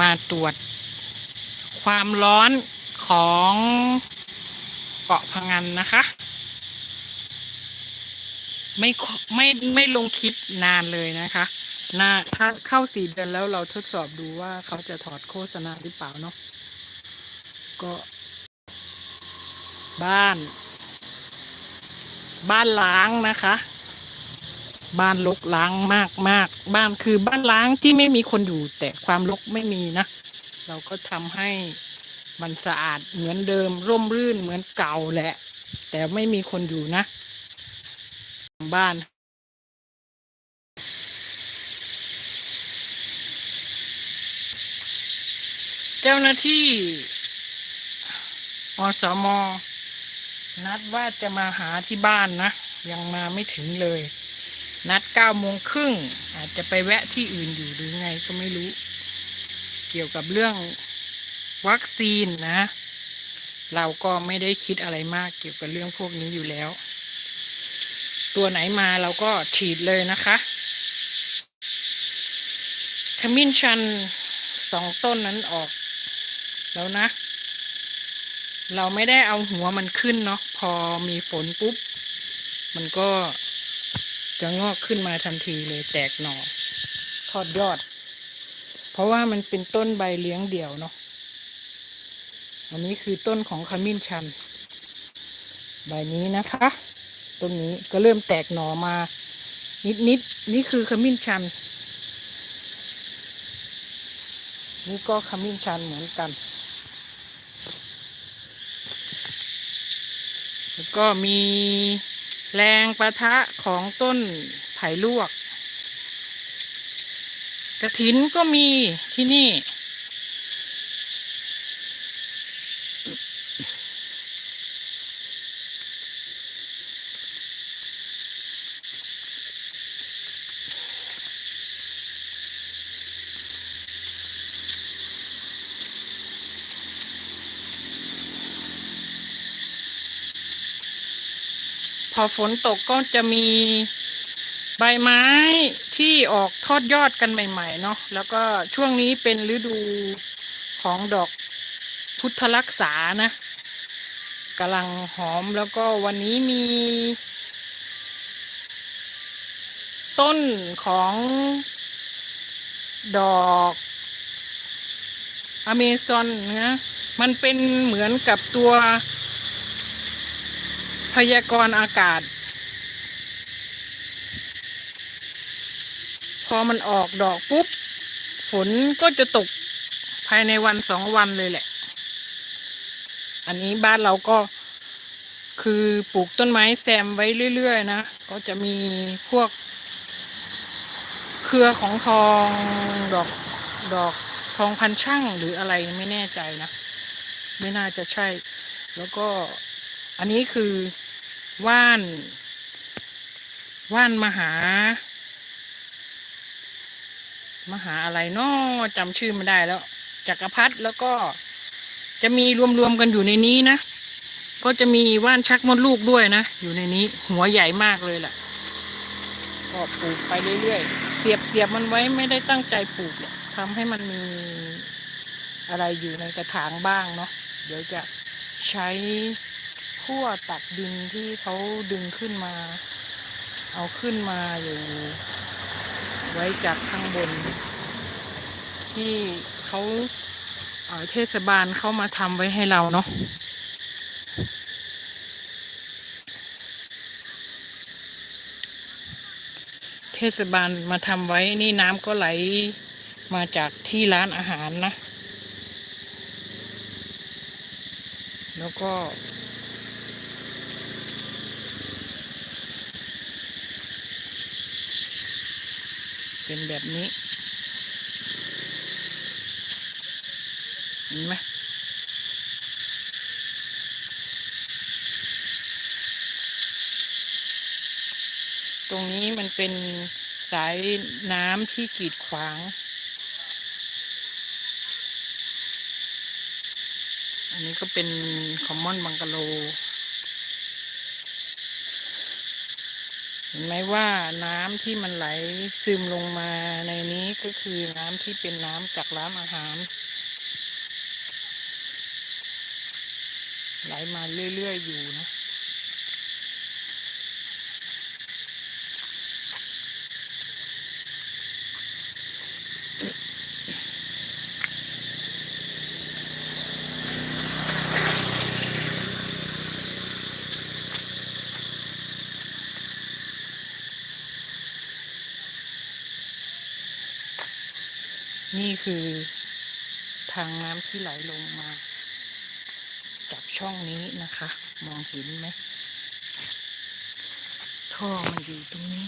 มาตรวจ ความร้อนของเกาะพะงันนะคะ ไม่ไม่ไม่ลงคลิปนานเลยนะคะน่าถ้าเข้าสี่เดือนแล้วเราทดสอบดูว่าเขาจะถอดโฆษณาหรือเปล่าเนาะก็ บ้าน บ้านล้างนะคะ บ้านลกล้างมากมากบ้านคือบ้านล้างที่ไม่มีคนอยู่แต่ความรกไม่มีนะ เราก็ทำให้มันสะอาดเหมือนเดิม ร่มรื่นเหมือนเก่าแหละ แต่ไม่มีคนอยู่นะ บ้านเจ้าหน้าที่อสม นัดว่าจะมาหาที่บ้านนะ ยังมาไม่ถึงเลย นัดเก้าโมงครึ่งอาจจะไปแวะที่อื่นอยู่หรือไงก็ไม่รู้ เกี่ยวกับเรื่องวัคซีนนะ เราก็ไม่ได้คิดอะไรมากเกี่ยวกับเรื่องพวกนี้อยู่แล้ว ตัวไหนมาเราก็ฉีดเลยนะคะขมิ้นชันสองต้นนั้นออกแล้วนะ เราไม่ได้เอาหัวมันขึ้นเนาะพอมีฝนปุ๊บ มันก็ จะงอกขึ้นมาทันทีเลยแตกหน่อทอดยอด เพราะว่ามันเป็นต้นใบเลี้ยงเดี่ยวเนาะอันนี้คือต้นของขมิ้นชัน ใบนี้นะคะ ต้นนี้ก็เริ่มแตกหน่อมา นิดๆนนี่คือขมิ้นชัน นี่ก็ขมิ้นชันเหมือนกัน แล้วก็มี แรงประทะของต้นไผ่ลวก กระถินก็มีที่นี่ พอฝนตกก็จะมีใบไม้ที่ออกทอดยอดกันใหม่ ๆ เนาะแล้วก็ช่วงนี้เป็นฤดูของดอกพุทธรักษานะกำลังหอมแล้วก็วันนี้มี ต้นของดอกอเมซอนนะมันเป็นเหมือนกับตัว พยากรณ์อากาศ พอมันออกดอกปุ๊บ ฝนก็จะตกภายในวันสองวันเลยแหละ อันนี้บ้านเราก็คือปลูกต้นไม้แซมไว้เรื่อย ๆ นะ ก็จะมีพวก เครือของทองดอกดอกทองพันช่างหรืออะไรไม่แน่ใจนะ ไม่น่าจะใช่ แล้วก็ อันนี้คือว่านว่านมหา มหาอะไรนาะจำชื่อไม่ได้แล้วจักรพรรดิแล้วก็จะมีรวมๆกันอยู่ในนี้นะ ก็จะมีว่านชักมดลูกด้วยนะ อยู่ในนี้ หัวใหญ่มากเลยแหละก็ปลูกไปเรื่อยๆเสียบเสียบมันไว้ไม่ได้ตั้งใจปลูกหรอกทำให้มันมีอะไรอยู่ในกระถางบ้างเนาะเดี๋ยวจะใช้ ขั้วตัดดินที่เขาดึงขึ้นมา เอาขึ้นมาอยู่ไว้จากข้างบน ที่เขาเอ่อเทศบาลเข้ามาทำไว้ให้เราเนาะเทศบาลมาทำไว้นี่น้ำก็ไหลมาจากที่ร้านอาหารนะ แล้วก็ เป็นแบบนี้เห็นไหมตรงนี้มันเป็นสายน้ำที่กีดขวาง อันนี้ก็เป็นคอมมอนบังกะโล เห็นไหมว่าน้ำที่มันไหลซึมลงมาในนี้ก็คือน้ำที่เป็นน้ำจากร้านอาหาร ไหลมาเรื่อยๆอยู่นะ นี่คือทางน้ำที่ไหลลงมา จากช่องนี้นะคะ มองเห็นไหม ท่อมันอยู่ตรงนี้